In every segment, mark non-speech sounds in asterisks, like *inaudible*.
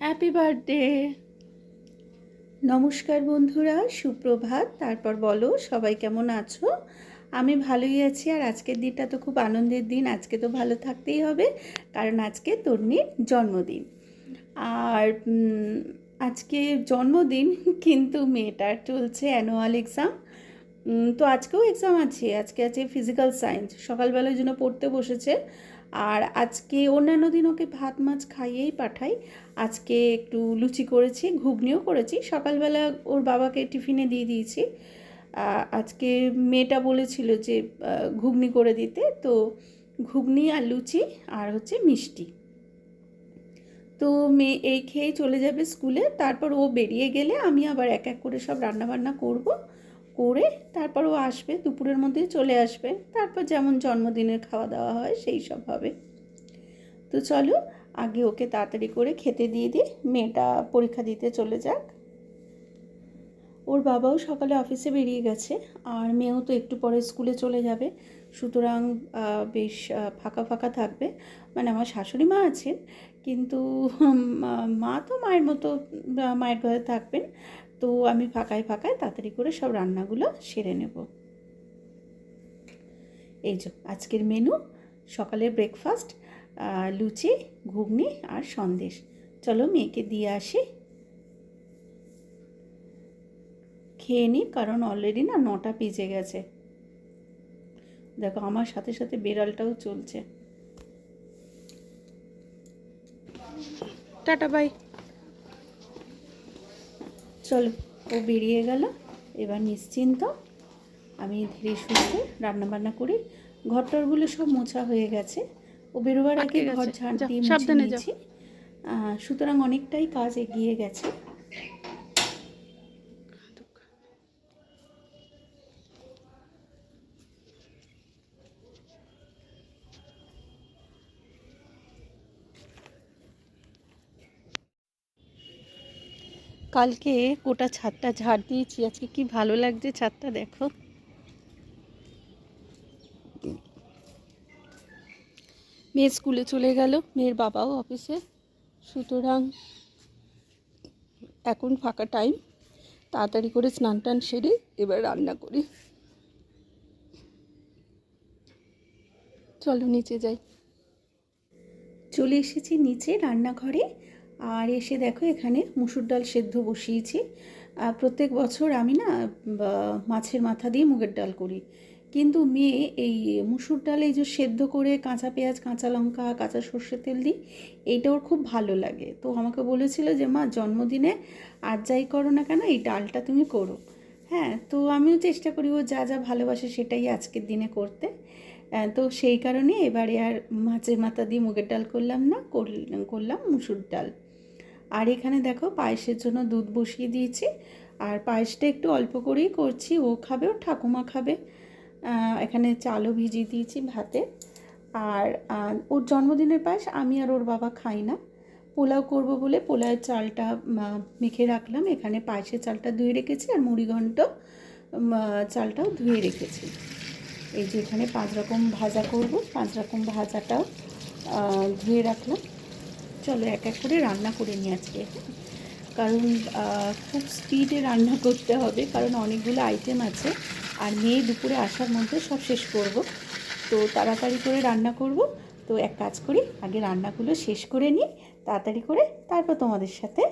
Happy birthday নমস্কার বন্ধুরা, সুপ্রভাত। তারপর বলো, সবাই কেমন আছো? আমি ভালোই আছি, আর আজকের দিনটা তো খুব আনন্দের দিন। আজকে তো ভালো থাকতেই হবে, কারণ আজকে তন্নির জন্মদিন। আর আজকে জন্মদিন *laughs* কিন্তু মেয়েটার চলছে অ্যানুয়াল এক্সাম তো আজকেও এক্সাম আছে, আজকে আছে ফিজিক্যাল সায়েন্স সকালবেলার জন্য পড়তে বসেছে আর আজকে অন্যান্য দিন ওকে ভাত, মাছ খাইয়েই পাঠাই। আজকে একটু লুচি করেছি, ঘুগনিও করেছি। সকালবেলা ওর বাবাকে টিফিনে দিয়ে দিয়েছি। আজকে মেয়েটা বলেছিল যে ঘুগনি করে দিতে। তো ঘুগনি আর লুচি আর হচ্ছে মিষ্টি। তো মেয়ে এই খেয়েই চলে যাবে স্কুলে। তারপর ও বেরিয়ে গেলে আমি আবার এক এক করে সব রান্নাবান্না করব। করে তারপর ও আসবে, দুপুরের মধ্যে চলে আসবে। তারপর যেমন জন্মদিনের খাওয়া দাওয়া হয়, সেই সব হবে। তো চলো, আগে ওকে তাড়াতাড়ি করে খেতে দিয়ে দিই। মেয়েটা পরীক্ষা দিতে চলে যাক। ওর বাবাও সকালে অফিসে বেরিয়ে গেছে, আর মেয়েও তো একটু পরে স্কুলে চলে যাবে। সুতরাং বেশ ফাঁকা ফাঁকা থাকবে। মানে আমার শাশুড়ি মা আছেন, কিন্তু মা- তো মায়ের মতো মায়ের ঘরে থাকবেন। তো আমি ফাঁকায় ফাঁকায় তাড়াতাড়ি করে সব রান্নাগুলো সেরে নেব। এই যে, আজকের মেনু সকালের ব্রেকফাস্ট লুচি, ঘুগনি আর সন্দেশ। চলো মেয়েকে দিয়ে আসি। খেয়ে নিই, কারণ অলরেডি না নটা পিজে গেছে। দেখো, আমার সাথে সাথে বেড়ালটাও চলছে। টাটা বাই চলো ও বেরিয়ে গেল। এবার নিশ্চিন্ত আমি ধীরে সুস্থে রান্নাবান্না করি। ঘরটরগুলো সব মোছা হয়ে গেছে। ও বেরোবার আগে ঘর ঝাড় দিয়ে মুছে নিয়েছি। সুতরাং অনেকটাই কাজ এগিয়ে গেছে। কালকে গোটা ছাদটা ঝাড় দিয়েছি। আজকে কি ভালো লাগছে ছাদটা দেখো? মেয়ে স্কুলে চলে গেল। মেয়ের বাবাও অফিসে। সুতরাং এখন ফাঁকা টাইম। তাড়াতাড়ি করে স্নান টান সেরে এবার রান্না করি। চলো নিচে যাই। চলে এসেছি নিচে রান্নাঘরে। আর এসে দেখো এখানে মুসুর ডাল সেদ্ধ বসিয়েছি। প্রত্যেক বছর আমি না মাছের মাথা দিয়ে মুগের ডাল করি। কিন্তু মেয়ে এই মুসুর ডাল এই যে সেদ্ধ করে কাঁচা পেঁয়াজ, কাঁচা লঙ্কা, কাঁচা সর্ষের তেল দিই, এইটা ওর খুব ভালো লাগে। তো আমাকে বলেছিল যে, মা, জন্মদিনে আর যাই করো না কেন, এই ডালটা তুমি করো। হ্যাঁ তো আমিও চেষ্টা করি ও যা যা ভালোবাসে সেটাই আজকের দিনে করতে। তো সেই কারণে এবারে আর মাছের মাথা দিয়ে মুগের ডাল করলাম না, করল- করলাম মুসুর ডাল। আর এখানে দেখো পায়েসের জন্য দুধ বসিয়ে দিয়েছি। আর পায়েসটা একটু অল্প করেই করছি, ও খাবে, ওর ঠাকুমা খাবে। এখানে চালও ভিজিয়ে দিয়েছি ভাতে। আর ওর জন্মদিনের পায়েস আমি আর ওর বাবা খাই না। পোলাও করব বলে পোলাওয়ের চালটা মেখে রাখলাম। এখানে পায়েসের চালটা ধুয়ে রেখেছি আর মুড়িঘণ্ট চালটাও ধুয়ে রেখেছি। এই যে এখানে পাঁচ রকম ভাজা করব, পাঁচ রকম ভাজাটাও ধুয়ে রাখলাম। চলো এক এক করে রান্না করে নিই আজকে। কারণ খুব স্পিডে রান্না করতে হবে, কারণ অনেকগুলো আইটেম আছে, আর মেয়ে দুপুরে আসার মধ্যে সব শেষ করব। তো তাড়াতাড়ি করে রান্না করব। তো এক কাজ করি, আগে রান্নাগুলো শেষ করে নিই, তাড়াতাড়ি করে তারপর তোমাদের সাথে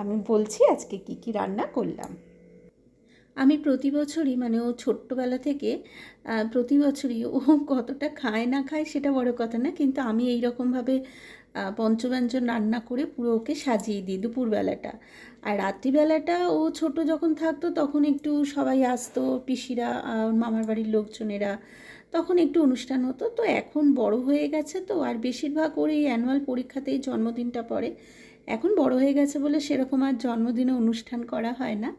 আমি বলছি আজকে কি কি রান্না করলাম। আমি প্রতি বছরই মানে ও ছোট্টবেলা থেকে প্রতি বছরই ও কতটা খায় না খায় সেটা বড় কথা না, কিন্তু আমি এই রকমভাবে পঞ্চব্যঞ্জন রান্না করে পুরো ওকে সাজিয়ে দিই দুপুরবেলাটা। আর রাত্রিবেলাটা ও ছোট যখন থাকতো তখন একটু সবাই আসতো, পিসিরা মামার বাড়ির লোকজনেরা, তখন একটু অনুষ্ঠান হতো। তো এখন বড় হয়ে গেছে তো, আর বেশিরভাগ ওর এই অ্যানুয়াল পরীক্ষাতেই জন্মদিনটা পড়ে। এখন বড় হয়ে গেছে বলে সেরকম আর জন্মদিনে অনুষ্ঠান করা হয় না।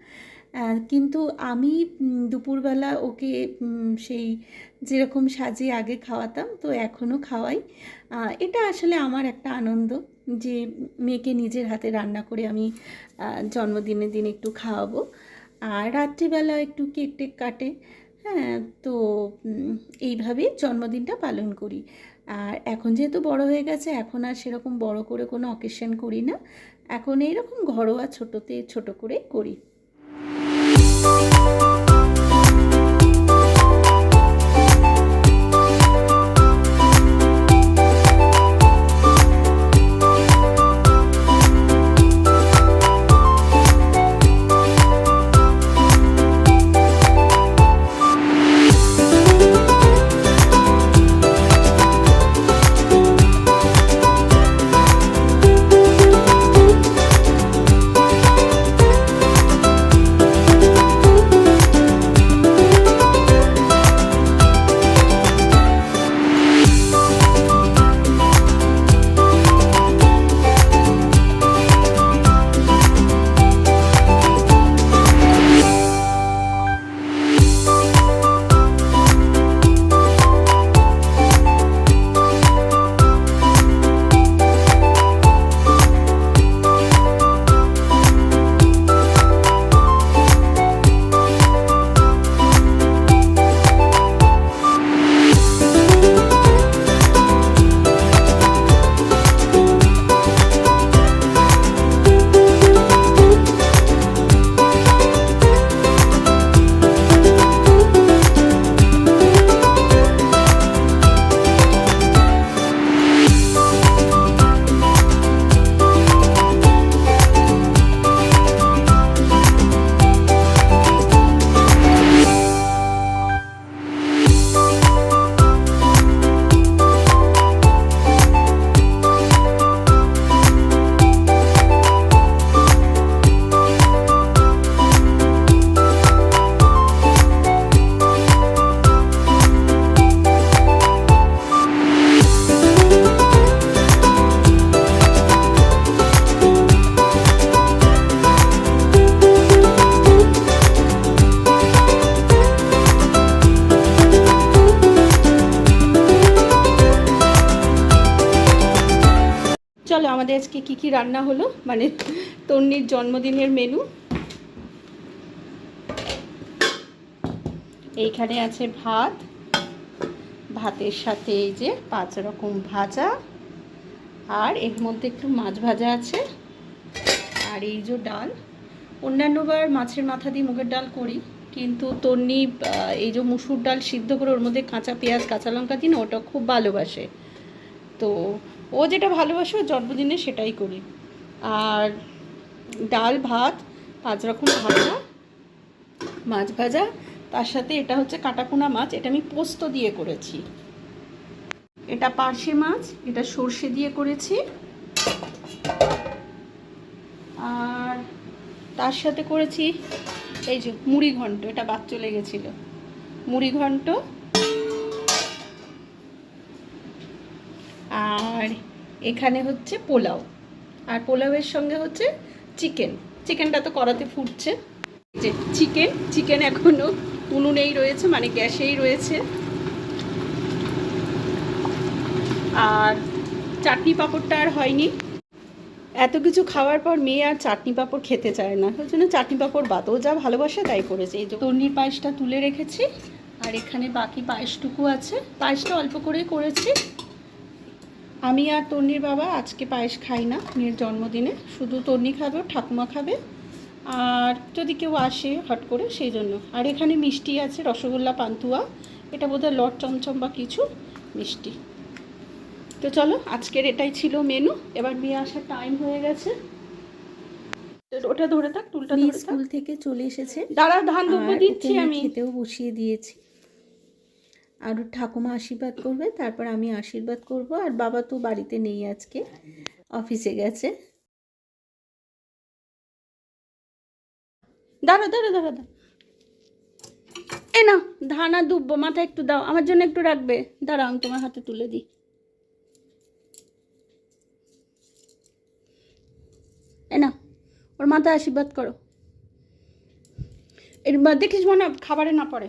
কিন্তু আমি দুপুরবেলা ওকে সেই যেরকম সাজিয়ে আগে খাওয়াতাম, তো এখনও খাওয়াই। এটা আসলে আমার একটা আনন্দ যে মেয়েকে নিজের হাতে রান্না করে আমি জন্মদিনের দিন একটু খাওয়াবো। আর রাত্রিবেলা একটু কেক টেক কাটে। হ্যাঁ তো এইভাবেই জন্মদিনটা পালন করি। আর এখন যেহেতু বড় হয়ে গেছে, এখন আর সেরকম বড় করে কোনো অকেশন করি না। এখন এইরকম ঘরোয়া ছোটোতে ছোট করে করি। thank you আমাদের আজকে কি কি রান্না হলো? মানে তন্নির জন্মদিনের মেনু এইখানে আছে ভাত। ভাতের সাথে এই যে পাঁচ রকম ভাজা। আর এর মধ্যে একটু মাছ ভাজা আছে। আর এই যে ডাল। অন্যান্যবার মাছের মাথা দিয়ে মুগের ডাল করি, কিন্তু তন্নি এই যে মুসুর ডাল সিদ্ধ করে ওর মধ্যে কাঁচা পেঁয়াজ, কাঁচা লঙ্কা দিন ওটা খুব ভালোবাসে। তো ও যেটা ভালোবাসে, ওর জন্মদিনে সেটাই করি। আর ডাল, ভাত, পাঁচ রকম ভাজা, মাছ ভাজা, তার সাথে এটা হচ্ছে কাটাপোনা মাছ, এটা আমি পোস্ত দিয়ে করেছি। এটা পার্শে মাছ, এটা সর্ষে দিয়ে করেছি। আর তার সাথে করেছি এই যে মুড়ি ঘন্ট এটা বাদ চলে গেছিল। মুড়ি ঘন্ট আর এখানে হচ্ছে পোলাও। আর পোলাওয়ের সঙ্গে হচ্ছে চিকেন। চিকেনটা তো কড়াতে ফুটছে। যে চিকেন চিকেন এখনও উনুনেই রয়েছে মানে গ্যাসেই রয়েছে। আর চাটনি পাঁপড়টা আর হয়নি। এত কিছু খাওয়ার পর মেয়ে আর চাটনি পাঁপড় খেতে চায় না। ওই জন্য চাটনি পাঁপড় বাতও যা ভালোবাসে তাই করেছে। এই যে তন্নির পায়েসটা তুলে রেখেছি। আর এখানে বাকি পায়েসটুকু আছে। পায়েসটা অল্প করেই করেছি। আমি আর তন্নির বাবা আজকে পায়েস খাই না মেয়ের জন্মদিনে। শুধু তন্নি খাবে ঠাকুমা খাবে। আর যদি কেউ আসে হট করে সেই জন্য। আর এখানে মিষ্টি আছে রসগোল্লা পান্তুয়া। এটা বোধহয় লট চমচম বা কিছু মিষ্টি। তো চলো আজকের এটাই ছিল মেনু এবার নিয়ে আসার টাইম হয়ে গেছে। ওটা ধরে থাক টুলটা স্কুল থেকে চলে এসেছে। দাঁড়া ধান দুব্ব দিচ্ছি আমি। খেতেও বসিয়ে দিয়েছি। আর ঠাকুমা আশীর্বাদ করবে, তারপর আমি আশীর্বাদ করব। আর বাবা তো বাড়িতে নেই আজকে, অফিসে গেছে। দাঁড়া দাঁড়া দাঁড়া দাঁড়া এ না ধান দুব্ব, মাথা একটু দাও, আমার জন্য একটু রাখবে। দাঁড়া আমি তোমার হাতে তুলে দিই। এ না ওর মাথায় আশীর্বাদ করো। এর দেখিস মনে খাবারে না পড়ে।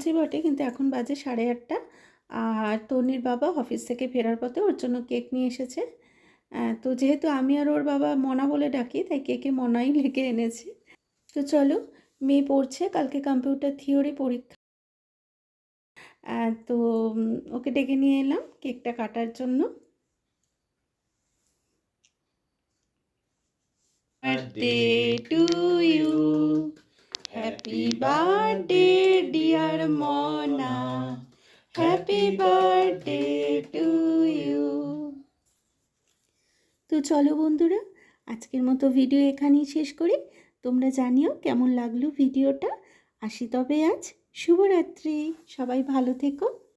বলছি বটে কিন্তু এখন বাজে সাড়ে আটটা। আর তনির বাবা অফিস থেকে ফেরার পথে ওর জন্য কেক নিয়ে এসেছে। তো যেহেতু আমি আর ওর বাবা মনা বলে ডাকি তাই কেকে মনাই *laughs* লিখে এনেছি। তো চলো মেয়ে পড়ছে কালকে কম্পিউটার থিওরি পরীক্ষা। তো ওকে ডেকে নিয়ে এলাম কেকটা কাটার জন্য। Birthday to you. Happy birthday, dear Mona. Happy birthday to you. তো চলো বন্ধুরা, আজকের মতো ভিডিও এখানেই শেষ করি তোমরা জানিও কেমন লাগল ভিডিওটা আসি তবে আজ শুভরাত্রি সবাই ভালো থেকো